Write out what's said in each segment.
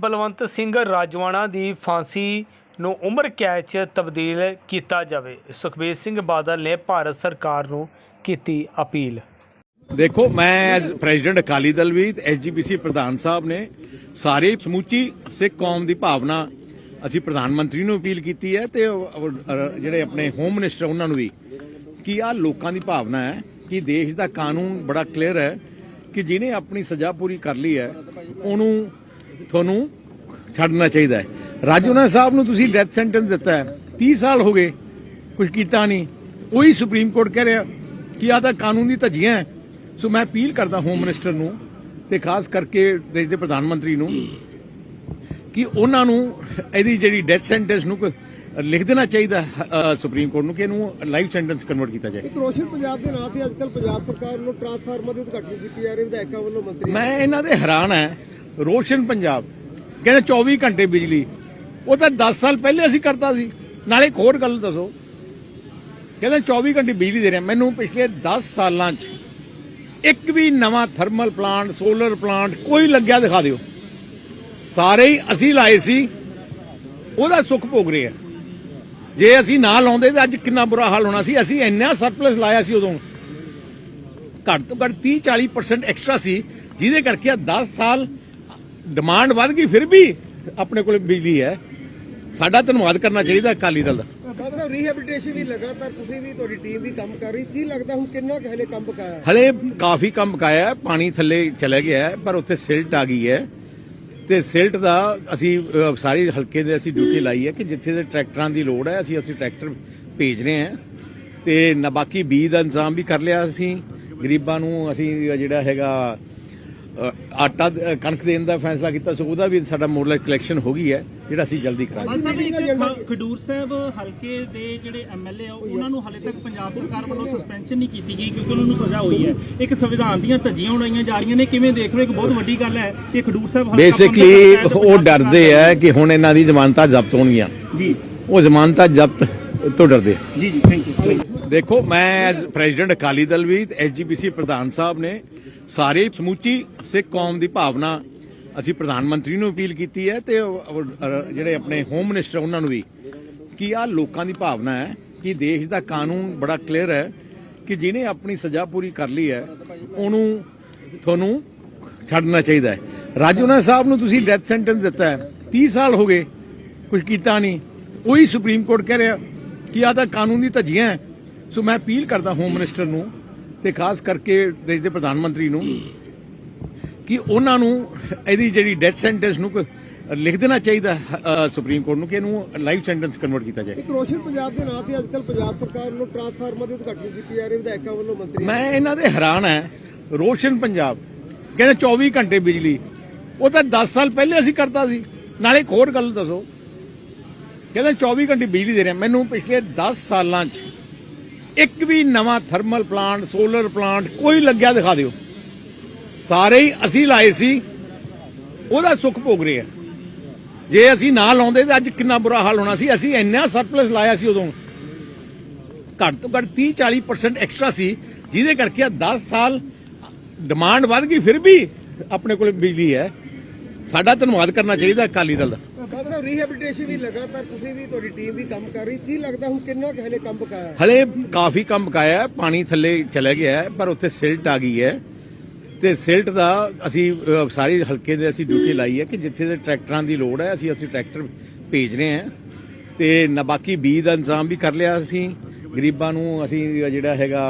ਬਲਵੰਤ ਸਿੰਘ ਰਾਜਵਾਨਾ ਦੀ ਫਾਂਸੀ ਨੂੰ ਉਮਰ ਕੈਦ 'ਚ ਤਬਦੀਲ ਕੀਤਾ ਜਾਵੇ। ਸੁਖਬੀਰ ਸਿੰਘ ਬਾਦਲ ਨੇ ਭਾਰਤ ਸਰਕਾਰ ਨੂੰ ਕੀਤੀ ਅਪੀਲ। ਦੇਖੋ, ਮੈਂ ਐਜ਼ ਪ੍ਰੈਜ਼ੀਡੈਂਟ ਅਕਾਲੀ ਦਲ ਵੀ ਐਸਜੀਪੀਸੀ ਪ੍ਰਧਾਨ ਸਾਹਿਬ ਨੇ ਸਾਰੇ ਸਮੁੱਚੀ ਸਿੱਖ ਕੌਮ ਦੀ ਭਾਵਨਾ ਅਸੀਂ ਪ੍ਰਧਾਨ ਮੰਤਰੀ ਨੂੰ ਅਪੀਲ ਕੀਤੀ ਹੈ ਤੇ ਜਿਹੜੇ ਆਪਣੇ ਹੋਮ ਮਿਨਿਸਟਰ ਉਹਨਾਂ ਨੂੰ ਵੀ, ਕਿ ਆ ਲੋਕਾਂ ਦੀ ਭਾਵਨਾ ਹੈ ਕਿ ਦੇਸ਼ ਦਾ ਕਾਨੂੰਨ ਬੜਾ ਕਲੀਅਰ ਹੈ ਕਿ ਜਿਹਨੇ ਆਪਣੀ ਸਜ਼ਾ ਪੂਰੀ ਕਰ ਲਈ ਹੈ, ਉਹਨੂੰ ਤੁਹਾਨੂੰ ਛੱਡਣਾ ਚਾਹੀਦਾ ਹੈ। ਰਾਜੂਨਾ ਸਾਹਿਬ ਨੂੰ ਤੁਸੀਂ ਡੈਥ ਸੈਂਟੈਂਸ ਦਿੱਤਾ ਹੈ। 30 ਸਾਲ ਹੋ ਗਏ ਕੁਝ ਕੀਤਾ ਨਹੀਂ। ਉਹੀ ਸੁਪਰੀਮ ਕੋਰਟ ਕਹਿ ਰਿਹਾ ਕਿ ਆ ਤਾਂ ਕਾਨੂੰਨੀ ਧੱਜੀਆਂ ਹੈ। ਸੋ ਮੈਂ ਅਪੀਲ ਕਰਦਾ ਹੋਮ ਮਿਨਿਸਟਰ ਨੂੰ ਤੇ ਖਾਸ ਕਰਕੇ ਦੇਸ਼ ਦੇ ਪ੍ਰਧਾਨ ਮੰਤਰੀ ਨੂੰ ਕਿ ਉਹਨਾਂ ਨੂੰ ਇਹਦੀ ਜਿਹੜੀ ਡੈਥ ਸੈਂਟੈਂਸ ਨੂੰ ਲਿਖ ਦੇਣਾ ਚਾਹੀਦਾ ਸੁਪਰੀਮ ਕੋਰਟ ਨੂੰ ਕਿ ਇਹਨੂੰ ਲਾਈਫ ਸੈਂਟੈਂਸ ਕਨਵਰਟ ਕੀਤਾ ਜਾਏ। ਇੱਕ ਰੋਸ਼ਨ ਪੰਜਾਬ ਦੇ ਨਾਂ ਤੇ ਅੱਜਕੱਲ ਪੰਜਾਬ ਸਰਕਾਰ ਨੂੰ ਟਰਾਂਸਫਾਰਮਰ ਦੀ ਉਦਘਾਟਨ ਕੀਤੀ ਜਾ ਰਹੀ ਵਿਧਾਇਕਾਂ ਵੱਲੋਂ ਮੰਤਰੀ ਮੈਂ ਇਹਨਾਂ ਦੇ ਹੈਰਾਨ ਹੈ। ਰੋਸ਼ਨ ਪੰਜਾਬ। ਕਹਿੰਦੇ 24 ਘੰਟੇ ਬਿਜਲੀ। ਉਹ ਤਾਂ 10 ਸਾਲ ਪਹਿਲੇ ਅਸੀਂ ਕਰਤਾ ਸੀ। ਨਾਲੇ ਇੱਕ ਹੋਰ ਗੱਲ ਦੱਸੋ। ਕਹਿੰਦੇ 24 ਘੰਟੇ ਬਿਜਲੀ ਦੇ ਰਿਹਾ। ਮੈਨੂੰ ਪਿਛਲੇ 10 ਸਾਲਾਂ 'ਚ ਇੱਕ ਵੀ ਨਵਾਂ ਥਰਮਲ ਪਲਾਂਟ ਸੋਲਰ ਪਲਾਂਟ ਕੋਈ ਲੱਗਿਆ ਦਿਖਾ ਦਿਓ। ਸਾਰੇ ਹੀ ਅਸੀਂ ਲਾਏ ਸੀ। ਉਹਦਾ ਸੁੱਖ ਭੋਗ ਰਹੇ ਆ। ਜੇ ਅਸੀਂ ਨਾ ਲਾਉਂਦੇ ਤਾਂ ਅੱਜ ਕਿੰਨਾ ਬੁਰਾ ਹਾਲ ਹੋਣਾ ਸੀ। ਅਸੀਂ ਇੰਨਾ ਸਰਪਲਸ ਲਾਇਆ ਸੀ ਉਦੋਂ। ਘੱਟ ਤੋਂ ਘੱਟ 30 40% ਐਕਸਟਰਾ ਸੀ। ਜਿਹਦੇ ਕਰਕੇ ਆ 10 ਸਾਲ ਡਿਮਾਂਡ ਵੱਧ ਗਈ ਫਿਰ ਵੀ ਆਪਣੇ ਕੋਲ ਬਿਜਲੀ ਹੈ। ਸਾਡਾ ਧੰਨਵਾਦ ਕਰਨਾ ਚਾਹੀਦਾ ਅਕਾਲੀ ਦਲ ਦਾ। ਬਾਬਾ ਸਾਹਿਬ ਰੀਹੈਬਿਲਿਟੇਸ਼ਨ ਵੀ ਲਗਾਤਾਰ ਤੁਸੀਂ ਵੀ ਤੁਹਾਡੀ ਟੀਮ ਵੀ ਕੰਮ ਕਰ ਰਹੀ। ਕੀ ਲੱਗਦਾ ਹੁਣ ਕਿੰਨਾ ਕੁ ਹਲੇ ਕੰਮ ਬਕਾਇਆ ਹੈ? ਹਲੇ ਕਾਫੀ ਕੰਮ ਬਕਾਇਆ ਹੈ, ਪਾਣੀ ਥੱਲੇ ਚਲਾ ਗਿਆ ਪਰ ਉੱਥੇ ਸਿਲਟ ਆ ਗਈ ਹੈ। ਤੇ ਸਿਲਟ ਦਾ ਅਸੀਂ ਸਾਰੀ ਹਲਕੇ ਦੇ ਅਸੀਂ ਡਿਊਟੀ ਲਾਈ ਹੈ ਕਿ ਜਿੱਥੇ ਦੇ ਟਰੈਕਟਰਾਂ ਦੀ ਲੋੜ ਹੈ ਅਸੀਂ ਅਸੀਂ ਟਰੈਕਟਰ ਭੇਜ ਰਹੇ ਹਾਂ। ਤੇ ਨਾ ਬਾਕੀ ਬੀਜ ਦਾ ਇੰਤਜ਼ਾਮ ਵੀ ਕਰ ਲਿਆ ਅਸੀਂ। ਗਰੀਬਾਂ ਨੂੰ ਅਸੀਂ ਜਿਹੜਾ ਹੈਗਾ ਆਟਾ ਕਣਕ ਦੇਣ ਦਾ ਫੈਸਲਾ ਕੀਤਾ ਸੋ ਉਹਦਾ ਵੀ ਸਾਡਾ ਮੋਰਲ ਕਲੈਕਸ਼ਨ ਹੋ ਗਈ ਹੈ ਜਿਹੜਾ ਅਸੀਂ ਜਲਦੀ ਕਰਾਂਗੇ। ਖਡੂਰ ਸਾਹਿਬ ਹਲਕੇ ਦੇ ਜਿਹੜੇ ਐਮਐਲਏ ਆ ਉਹਨਾਂ ਨੂੰ ਹਾਲੇ ਤੱਕ ਪੰਜਾਬ ਸਰਕਾਰ ਵੱਲੋਂ ਸਸਪੈਂਸ਼ਨ ਨਹੀਂ ਕੀਤੀ ਗਈ ਕਿਉਂਕਿ ਉਹਨਾਂ ਨੂੰ ਸਜ਼ਾ ਹੋਈ ਹੈ। ਇੱਕ ਸੰਵਿਧਾਨ ਦੀਆਂ ਧੱਜੀਆਂ ਉਡਾਈਆਂ ਜਾ ਰਹੀਆਂ ਨੇ ਕਿਵੇਂ ਦੇਖ ਰਹੇ ਹੋ? ਇੱਕ ਬਹੁਤ ਵੱਡੀ ਗੱਲ ਹੈ ਕਿ ਖਡੂਰ ਸਾਹਿਬ ਹਲਕਾ ਬੇਸਿਕਲੀ ਉਹ ਡਰਦੇ ਆ ਕਿ ਹੁਣ ਇਹਨਾਂ ਦੀ ਜ਼ਮਾਨਤਾਂ ਜ਼ਬਤ ਹੋਣਗੀਆਂ। ਜੀ। ਉਹ ਜ਼ਮਾਨਤਾਂ ਜ਼ਬਤ ਤੋਂ ਡਰਦੇ ਆ। ਜੀ ਜੀ ਥੈਂਕ ਯੂ ਦੇਖੋ ਮੈਂ ਐਜ਼ ਪ੍ਰੈਜ਼ੀਡੈਂਟ ਅਕਾਲੀ ਦਲ ਵੀ ਐਸਜੀਪੀਸੀ ਪ੍ਰਧਾਨ ਸਾਹਿਬ ਨੇ ਸਾਰੇ ਸਮੁੱਚੀ ਸਿੱਖ ਕੌਮ ਦੀ ਭਾਵਨਾ ਅਸੀਂ ਪ੍ਰਧਾਨ ਮੰਤਰੀ ਨੂੰ ਅਪੀਲ ਕੀਤੀ ਹੈ ਤੇ ਜਿਹੜੇ ਆਪਣੇ ਹੋਮ ਮਿਨਿਸਟਰ ਉਹਨਾਂ ਨੂੰ ਵੀ ਕਿ ਆ ਲੋਕਾਂ ਦੀ ਭਾਵਨਾ ਹੈ ਕਿ ਦੇਸ਼ ਦਾ ਕਾਨੂੰਨ ਬੜਾ ਕਲੀਅਰ ਹੈ ਕਿ ਜਿਹਨੇ ਆਪਣੀ ਸਜ਼ਾ ਪੂਰੀ ਕਰ ਲਈ ਹੈ, ਉਹਨੂੰ ਤੁਹਾਨੂੰ ਛੱਡਣਾ ਚਾਹੀਦਾ ਹੈ। ਰਾਜੂਨਾ ਸਾਹਿਬ ਨੂੰ ਤੁਸੀਂ ਡੈਥ ਸੈਂਟੈਂਸ ਦਿੱਤਾ ਹੈ। 30 ਸਾਲ ਹੋ ਗਏ ਕੁਝ ਕੀਤਾ ਨਹੀਂ। ਉਹੀ ਸੁਪਰੀਮ ਕੋਰਟ ਕਹਿ ਰਿਹਾ ਕਿ ਆ ਤਾਂ ਕਾਨੂੰਨ ਦੀ ਧੱਜੀਆਂ ਹੈ। ਸੋ ਮੈਂ ਅਪੀਲ ਕਰਦਾ ਹੋਮ ਮਿਨਿਸਟਰ ਨੂੰ ਤੇ ਖਾਸ ਕਰਕੇ ਦੇਸ਼ ਦੇ ਪ੍ਰਧਾਨ ਮੰਤਰੀ ਨੂੰ ਕਿ ਉਹਨਾਂ ਨੂੰ ਇਹਦੀ ਜਿਹੜੀ ਡੈਥ ਸੈਂਟੈਂਸ ਨੂੰ ਲਿਖ ਦੇਣਾ ਚਾਹੀਦਾ ਸੁਪਰੀਮ ਕੋਰਟ ਨੂੰ ਕਿ ਇਹਨੂੰ ਲਾਈਫ ਸੈਂਟੈਂਸ ਕਨਵਰਟ ਕੀਤਾ ਜਾਏ। ਇੱਕ ਰੋਸ਼ਨ ਪੰਜਾਬ ਦੇ ਨਾਂ ਤੇ ਅੱਜਕੱਲ ਪੰਜਾਬ ਸਰਕਾਰ ਨੂੰ ਟਰਾਂਸਫਾਰਮਰ ਦੀ ਉਦਘਾਟਨ ਕੀਤੀ ਜਾ ਰਹੀ ਵਿਧਾਇਕਾਂ ਵੱਲੋਂ ਮੰਤਰੀ ਮੈਂ ਇਹਨਾਂ ਦੇ ਹੈਰਾਨ ਹੈ। ਰੋਸ਼ਨ ਪੰਜਾਬ ਕਹਿੰਦੇ 24 ਘੰਟੇ ਬਿਜਲੀ। ਉਹ ਤਾਂ 10 ਸਾਲ ਪਹਿਲੇ ਅਸੀਂ ਕਰਤਾ ਸੀ। ਨਾਲੇ ਇੱਕ ਹੋਰ ਗੱਲ ਦੱਸੋ। ਕਹਿੰਦੇ 24 ਘੰਟੇ ਬਿਜਲੀ ਦੇ ਰਹੇ। ਮੈਨੂੰ ਪਿਛਲੇ 10 ਸਾਲਾਂ 'ਚ ਇੱਕ ਵੀ ਨਵਾਂ ਥਰਮਲ ਪਲਾਂਟ, ਸੋਲਰ ਪਲਾਂਟ ਕੋਈ ਲੱਗਿਆ ਦਿਖਾ ਦਿਓ। ਸਾਰੇ ਹੀ ਅਸੀਂ ਲਾਏ ਸੀ, ਉਹਦਾ ਸੁੱਖ ਭੋਗ ਰਹੇ ਆ। ਜੇ ਅਸੀਂ ਨਾ ਲਾਉਂਦੇ ਤਾਂ ਅੱਜ ਕਿੰਨਾ ਬੁਰਾ ਹਾਲ ਹੋਣਾ ਸੀ। ਅਸੀਂ ਇੰਨਾ ਸਰਪਲਸ ਲਾਇਆ ਸੀ ਉਦੋਂ। ਘੱਟ ਤੋਂ ਘੱਟ 30 40% ਐਕਸਟਰਾ ਸੀ, ਜਿਹਦੇ ਕਰਕੇ ਆ 10 ਸਾਲ ਡਿਮਾਂਡ ਵੱਧ ਗਈ, ਫਿਰ ਵੀ ਆਪਣੇ ਕੋਲ ਬਿਜਲੀ ਹੈ। ਸਾਡਾ ਧੰਨਵਾਦ ਕਰਨਾ ਚਾਹੀਦਾ ਅਕਾਲੀ ਦਲ ਦਾ। ਬਾਬਾ ਸਾਹਿਬ ਰੀਹੈਬਿਲਿਟੇਸ਼ਨ ਵੀ ਲਗਾਤਾਰ ਤੁਸੀਂ ਵੀ ਤੁਹਾਡੀ ਟੀਮ ਵੀ ਕੰਮ ਕਰ ਰਹੀ। ਕੀ ਲੱਗਦਾ ਹੁਣ ਕਿੰਨਾ ਕੁ ਹਲੇ ਕੰਮ ਬਕਾਇਆ ਹਲੇ ਕਾਫੀ ਕੰਮ ਬਕਾਇਆ ਹੈ, ਪਾਣੀ ਥੱਲੇ ਚਲਾ ਗਿਆ ਹੈ, ਪਰ ਉੱਥੇ ਸਿਲਟ ਆ ਗਈ ਹੈ। ਤੇ ਸਿਲਟ ਦਾ ਅਸੀਂ ਅ, ਸਾਰੀ ਹਲਕੇ ਦੇ ਅਸੀਂ ਡਿਊਟੀ ਲਾਈ ਹੈ ਕਿ ਜਿੱਥੇ ਦੇ ਟਰੈਕਟਰਾਂ ਦੀ ਲੋੜ ਹੈ ਅਸੀਂ ਅਸੀਂ ਟਰੈਕਟਰ ਭੇਜ ਰਹੇ ਹਾਂ। ਤੇ ਨਾ ਬਾਕੀ ਬੀਜ ਦਾ ਇੰਤਜ਼ਾਮ ਵੀ ਕਰ ਲਿਆ ਅਸੀਂ। ਗਰੀਬਾਂ ਨੂੰ ਅਸੀਂ ਜਿਹੜਾ ਹੈਗਾ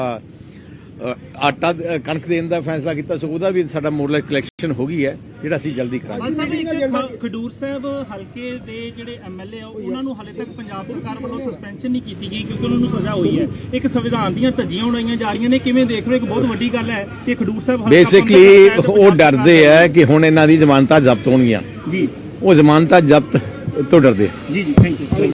ਆਟਾ ਕਣਕ ਦੇਣ ਦਾ ਫੈਸਲਾ ਕੀਤਾ ਸੋ ਉਹਦਾ ਵੀ ਸਾਡਾ ਮੋਰਲ ਕਲੈਕਸ਼ਨ ਹੋ ਗਈ ਹੈ ਜਿਹੜਾ ਅਸੀਂ jਲਦੀ ਕਰਾਂਗੇ। ਖਡੂਰ ਸਾਹਿਬ ਹਲਕੇ ਦੇ ਜਿਹੜੇ ਐਮਐਲਏ ਆ ਉਹਨਾਂ ਨੂੰ ਹਾਲੇ ਤੱਕ ਪੰਜਾਬ ਸਰਕਾਰ ਵੱਲੋਂ ਸਸਪੈਂਸ਼ਨ ਨਹੀਂ ਕੀਤੀ ਗਈ ਕਿਉਂਕਿ ਉਹਨਾਂ ਨੂੰ ਸਜ਼ਾ ਹੋਈ ਹੈ। ਇੱਕ ਸੰਵਿਧਾਨ ਦੀਆਂ ਧੱਜੀਆਂ ਉਡਾਈਆਂ ਜਾ ਰਹੀਆਂ ਨੇ ਕਿਵੇਂ ਦੇਖ ਰਹੇ ਹੋ? ਇੱਕ ਬਹੁਤ ਵੱਡੀ ਗੱਲ ਹੈ ਕਿ ਖਡੂਰ ਸਾਹਿਬ ਹਲਕਾ ਬੇਸਿਕਲੀ ਉਹ ਡਰਦੇ ਆ ਕਿ ਹੁਣ ਇਹਨਾਂ ਦੀ ਜ਼ਮਾਨਤਾਂ ਜ਼ਬਤ ਹੋਣਗੀਆਂ। ਜੀ। ਉਹ ਜ਼ਮਾਨਤਾਂ ਜ਼ਬਤ ਤੋਂ ਡਰਦੇ ਜੀ ਜੀ ਥੈਂਕ ਯੂ